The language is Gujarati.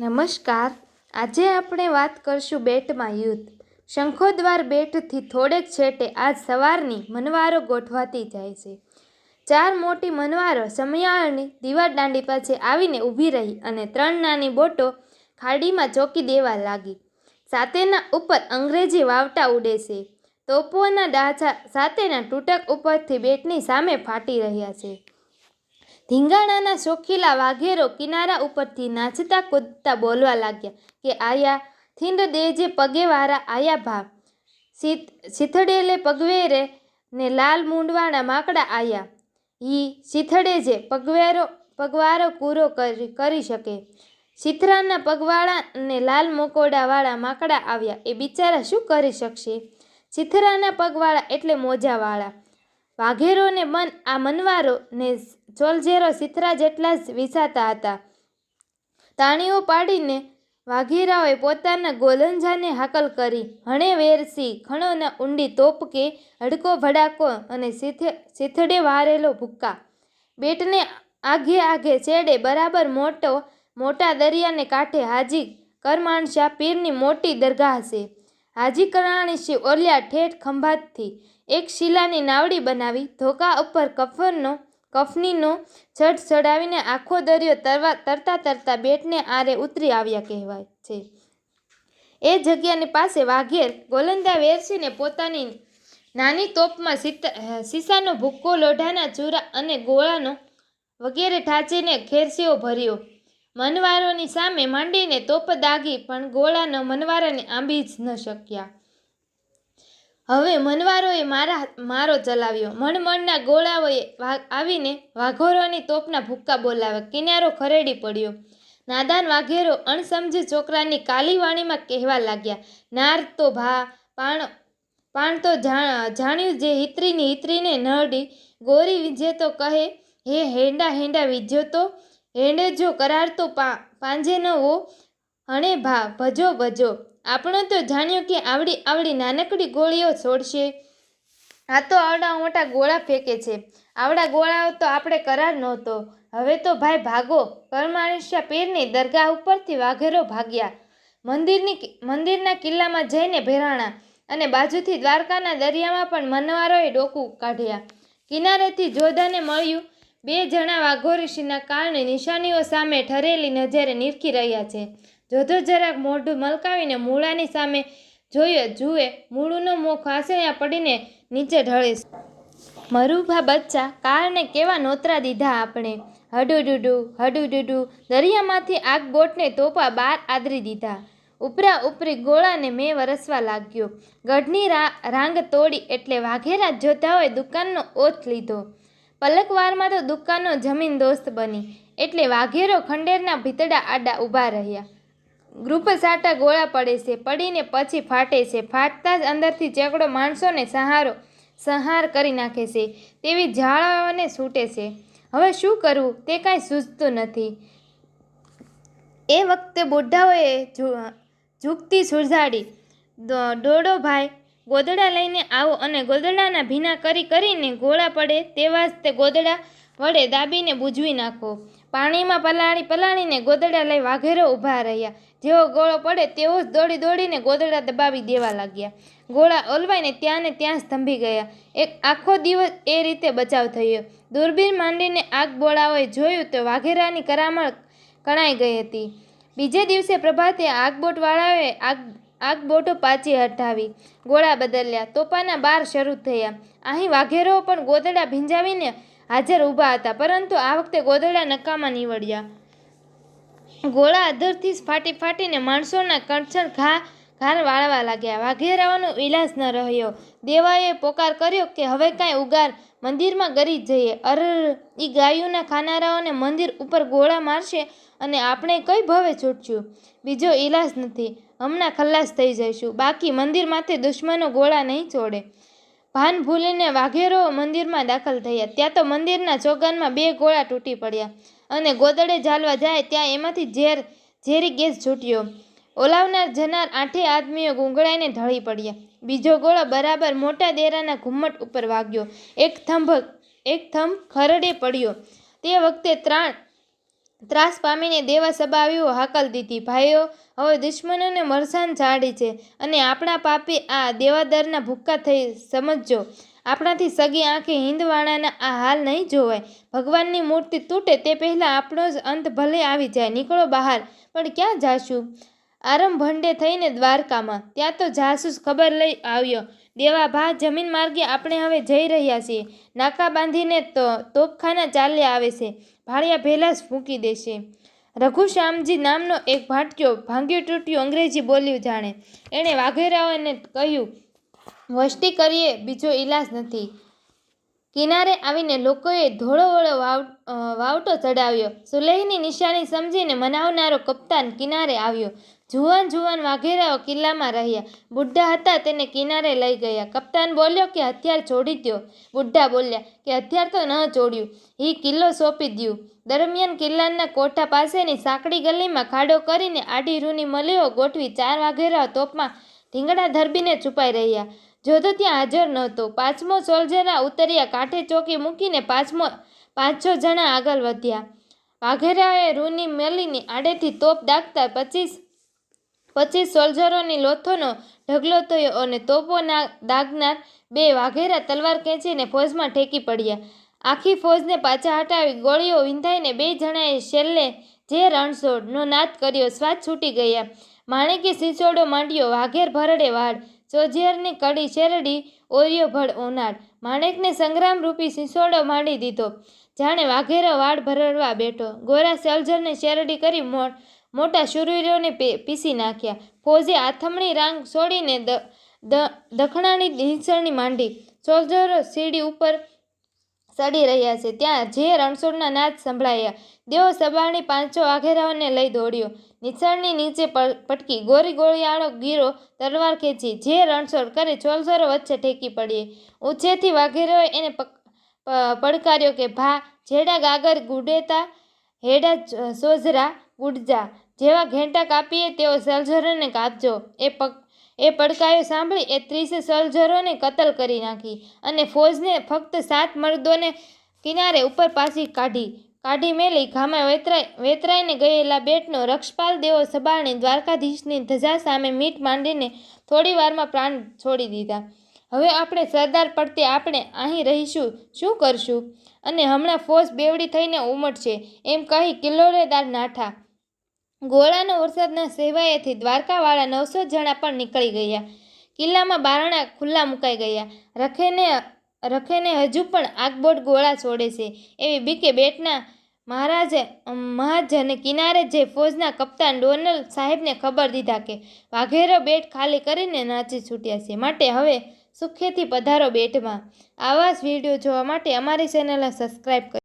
નમસ્કાર. આજે આપણે વાત કરશું બેટમાં યુદ્ધ. શંખોદ્વાર બેટથી થોડેક છેટે આજ સવારની મનવારો ગોઠવાતી જાય છે. ચાર મોટી મનવારો સમયાળની દીવાર દાંડી પાસે આવીને ઊભી રહી અને ત્રણ નાની બોટો ખાડીમાં ચોકી દેવા લાગી. સાતેના ઉપર અંગ્રેજી વાવટા ઉડે છે. તોપોના ડાચા સાતેના તૂટક ઉપરથી બેટની સામે ફાટી રહ્યા છે. ધીંગાણાના શોખીલા વાઘેરો કિનારા ઉપરથી નાચતા કૂદતા બોલવા લાગ્યા કે આયા થીંડ દેજે પગેવાળા આયા ભાવ સીત સીથડેલે પગવેરે ને લાલ મૂંડવાના માકડા આયા. ઈ સીથડે જે પગવેરો, પગવારો કરી કરી શકે. સીથરાના પગવાળા ને લાલ મોકોડાવાળા માકડા આવ્યા. એ બિચારા શું કરી શકશે? સીથરાના પગવાળા એટલે મોજાવાળા. વાઘેરોને મન, આ મનવારો ને ચોલઝેરો સિથરા જેટલા જ વિસાતા હતા. તાણીઓ પાડીને વાઘેરાઓએ પોતાના ગોલંજાને હાકલ કરી. હણે વેરસી ખણોના ઊંડી તોપ કે હડકો ભડાકો અને સીથે, સીથડે વારેલો ભૂક્કા. બેટને આઘે આઘે છેડે બરાબર મોટો, મોટા દરિયાને કાંઠે હાજી કરમાણશા પીરની મોટી દરગાહ છે હાજી કરમાણશી ઓલિયા ઠેઠ ખંભાતથી એક શિલાની નાવડી બનાવી, ધોકા ઉપર કફનનો કફનીનો જટ ચડાવીને આખો દરિયો તરવા, તરતા તરતા બેટને આરે ઉતરી આવ્યા કહેવાય છે. એ જગ્યાની પાસે વાઘેર ગોલંદા વેરસીને પોતાની નાની તોપમાં સીસાનો ભૂક્કો, લોઢાના ચૂરા અને ગોળાનો વગેરે ઠાંચીને ખેરસીઓ ભર્યો. મનવારોની સામે માંડીને તોપ દાગી પણ ગોળાનો મનવારાને આંબી જ ન શક્યા. હવે મનવારોએ મારા મારો ચલાવ્યો. મણમણના ગોળાઓએ આવીને વાઘોરોની તોપના ભૂક્કા બોલાવ્યા. કિનારો ખરેડી પડ્યો. નાદાન વાઘેરો અણસમજી છોકરાની કાલી વાણીમાં કહેવા લાગ્યા, નાર તો ભા, પાણ પાણ તો જાણ્યું જે હિત્રીની હિત્રીને નડી ગોરી વિજે તો કહે, હે હેંડા હેંડા વિજ્યો તો? હેંડે જો કરારતો પા પાંજે ન હો હણે ભા, ભજો ભજો. આપણે તો જાણ્યું કે આવડી આવડી નાનકડી ગોળીઓ છોડશે. આ તો આવડા મોટા ગોળા ફેંકે છે. આવડા ગોળાઓ તો આપણે કરાર નહોતો. હવે તો ભાઈ ભાગો. કરમાણિશા પીરની દરગાહ ઉપરથી વાઘેરો ભાગ્યા. મંદિરની મંદિરના કિલ્લામાં જઈને ભેરાણા અને બાજુથી દ્વારકાના દરિયામાં પણ મનવારોએ ડોકું કાઢ્યા. કિનારેથી જોધાને મળ્યું, બે જણા વાઘોરીશીના કારણે નિશાનીઓ સામે ઠરેલી નજરે નીરખી રહ્યા છે. જોધો જરાક મોઢું મલકાવીને મૂળાની સામે જોઈએ જુએ, મૂળુનો મોખ ખાસણ્યા પડીને નીચે ઢળે છે. મરુભા બચ્ચા કારને કેવા નોતરા દીધા આપણે હડુડુડુ હડુડુડુ, દરિયામાંથી આગ બોટને તોપા બાર આદરી દીધા. ઉપરા ઉપરી ગોળાને મેં વરસવા લાગ્યો. ગઢની રાંગ તોડી એટલે વાઘેરા જોતાઓએ દુકાનનો ઓથ લીધો. પલકવારમાં તો દુકાનો જમીન દોસ્ત બની. એટલે વાઘેરો ખંડેરના ભીતડા આડા ઊભા રહ્યા. ગ્રુપ સાટા ગોળા પડે છે, પડીને પછી ફાટે છે. ફાટતા જ અંદરથી ચેકડો માણસોને સહારો, સંહાર કરી નાખે છે. તેવી ઝાળાઓને છૂટે છે. હવે શું કરવું? તે કાંઈ સૂઝતું નથી. એ વખતે બુઢાઓએ ઝૂકતી સુરઝાડી ડોડો ભાઈ, ગોદડા લઈને આવો અને ગોદડાના ભીના કરી કરીને ગોળા પડે તેવા જ તે ગોદડા વડે દાબીને બૂજવી નાખો. પાણીમાં પલાળી, પલાળીને ગોદડા લઈ વાઘેરો ઊભા રહ્યા. જેવો ગોળો પડે તેવો જ દોડી દોડીને ગોદડા દબાવી દેવા લાગ્યા. ગોળા ઓલવાઈને ત્યાં ને ત્યાં સ્તંભી ગયા. એક આખો દિવસ એ રીતે બચાવ થયો. દૂરબીન માંડીને આગ બોળાઓએ જોયું તો વાઘેરાની કરામણ કણાઈ ગઈ હતી. બીજે દિવસે પ્રભાતે આગબોટવાળાઓએ આગ, આગબોટો પાછી હટાવી. ગોળા બદલ્યા. તોપાના બાર શરૂ થયા. અહીં વાઘેરો પણ ગોદડા ભીંજાવીને હાજર ઊભા હતા. પરંતુ આ વખતે ગોદડા નકામા નીવડ્યા. ગોળા અધરથી ફાટી ફાટીને માણસોના કણછણ ઘા ઘાર વાળવા લાગ્યા. વાઘેરાઓનો ઇલાજ ન રહ્યો. દેવાએ પોકાર કર્યો કે હવે કાંઈ ઉગાર મંદિરમાં ગરી જઈએ. અર ઈ ગાયુના ખાનારાઓને મંદિર ઉપર ગોળા મારશે અને આપણે કઈ ભવે છૂટશું? બીજો ઇલાજ નથી. હમણાં ખલ્લાસ થઈ જઈશું. બાકી મંદિરમાંથી દુશ્મનો ગોળા નહીં છોડે. ભાન ભૂલીને વાઘેરો મંદિરમાં દાખલ થયા. ત્યાં તો મંદિરના ચોગાનમાં બે ગોળા તૂટી પડ્યા. અને ગોદડે ઝાલવા જાય ત્યાં એમાંથી ઝેર, ઝેરી ગેસ છૂટ્યો. ઓલાવનાર જનાર આઠે આદમીઓ ગુંગળાઈને ઢળી પડ્યા. બીજો ગોળો બરાબર મોટા દેરાના ઘુમ્મટ ઉપર વાગ્યો. એક થંભ એક થંભ ખરડે પડ્યો. તે વખતે ત્રાણ ત્રાસ પામીને દેવા આવ્યો હાકલ દીધી. ભાઈઓ, હવે દુશ્મનોને મરસાન ચાડી છે અને આપણા પાપી આ દેવાદરના ભૂક્કા થઈ સમજજો. આપણાથી સગી આંખે હિંદવાણાના આ હાલ નહીં જોવાય. ભગવાનની મૂર્તિ તૂટે તે પહેલાં આપણો જ અંત ભલે આવી જાય. નીકળો બહાર. પણ ક્યાં જાશું? આરંભ ભંડે થઈને દ્વારકામાં. ત્યાં તો જાસૂસ ખબર લઈ આવ્યો. દેવા ભા જમીન માર્ગે આપણે હવે જઈ રહ્યા છીએ. નાકા બાંધીને તો તોપખાના ચાલ્યા આવે છે. ભાડિયા ભેલા જ ફૂંકી દેશે. રઘુશ્યામજી નામનો એક ભાટક્યો ભાંગ્યું તૂટ્યું અંગ્રેજી બોલ્યું જાણે. એણે વાઘેરાઓને કહ્યું, વસ્તી કરીએ, બીજો ઈલાજ નથી. કિનારે આવીને લોકોએ ધોળો વળો વાવ વાવટો ચડાવ્યો. સુલેહની નિશાની સમજીને મનાવનારો કપ્તાન કિનારે આવ્યો. જુવાન જુવાન વાઘેરાઓ કિલ્લામાં રહ્યા. બુઢા હતા તેને કિનારે લઈ ગયા. કપ્તાન બોલ્યો કે હથિયાર છોડી દ્યો. બુઢા બોલ્યા કે હથિયાર તો ન છોડ્યું. એ કિલ્લો સોંપી દઉં દરમિયાન કિલ્લાના કોઠા પાસેની સાંકડી ગલીમાં ખાડો કરીને આડી રૂની મલીઓ ગોઠવી ચાર વાઘેરાઓ તોપમાં ધીંગડા ધરબીને છુપાઈ રહ્યા. જોધો ત્યાં હાજર નહોતો. પાંચમો સોલ્જરા ઉતર્યા, કાંઠે ચોકી મૂકીને પાંચમો પાંચ છ જણા આગળ વધ્યા. વાઘેરાએ રૂની મેલીની આડેથી તોપ દાગતા પચીસ પચીસ સોલ્જરોની લોથોનો ઢગલો થયો અને તોપોના દાગનાર બે વાઘેરા તલવાર ખેંચીને ફોજમાં ઠેકી પડ્યા. આખી ફોજને પાછા હટાવી ગોળીઓ વિંધાઈને બે જણાએ છેલ્લે જે રણછોડનો નાદ કર્યો, સ્વાદ છૂટી ગયા. માણેકે સિસોડો માંડ્યો, વાઘેર ભરડે વાડ ચોઝિયરની કડી શેરડી, ઓરિયો ભળ ઓનાળ માણેકને સંગ્રામરૂપી સિસોડો માંડી દીધો. જાણે વાઘેરો વાળ ભરડવા બેઠો. ગોરા સલજરને શેરડી કરી મોટા શુરવીરોને પીસી નાખ્યા. ફોજે આથમણી રાંગ છોડીને દ- દખણાની નીચરણી માંડી. સોલ્જરો સીડી ઉપર ચડી રહ્યા છે. ત્યાં જે રણછોડના નાદ સંભળાયા. દેવો સબાણી પાંચો વાઘેરાઓને લઈ દોડ્યો. નિસરણી નીચે પટકી ગોરી ગોળિયાળો ગીરો તલવાર ખેંચી. જે રણછોડ કરે છોલસોરો વચ્ચે ઠેકી પડીએ ઊંચેથી વાઘેરોએ એને પડકાર્યો કે, ભા, જેડા ગાગર ગુડેતા, હેડા સોઝરા ગુડજા. જેવા ઘેંટા કાપીએ તેઓ સલઝરોને કાપજો. એ પક એ પડકાયો સાંભળી એ ત્રીસે સલઝરોને કતલ કરી નાખી અને ફોજને ફક્ત સાત મર્દોને કિનારે ઉપર પાછી કાઢી. કાઢી મેલી, ઘામાં વેતરાઈ વેતરાઈને ગયેલા બેટનો રક્ષપાલ દેવો સબાણે દ્વારકાધીશની ધજા સામે મીટ માંડીને થોડી વારમાં પ્રાણ છોડી દીધા. હવે આપણે સરદાર પડતે આપણે અહીં રહીશું, શું કરશું? અને હમણાં ફોજ બેવડી થઈને ઉમટશે, એમ કહી કિલ્લોરેદાર નાઠા. ગોળાનો વરસાદના સેવાયેથી દ્વારકાવાળા નવસો જણા પણ નીકળી ગયા. કિલ્લામાં બારણા ખુલ્લા મુકાઈ ગયા. રખેને રખેને હજુ પણ આગબોટ ગોળા છોડે છે. એવી બીકે બેટના મહારાજે મહાજને કિનારે જે ફોજના કપ્તાન ડોનલ સાહેબને ખબર દીધા કે વાઘેરો બેટ ખાલી કરીને નાચી છૂટ્યા છે. માટે હવે સુખેથી પધારો બેટમાં. આવા જ વીડિયો જોવા માટે અમારી ચેનલને સબસ્ક્રાઈબ કરો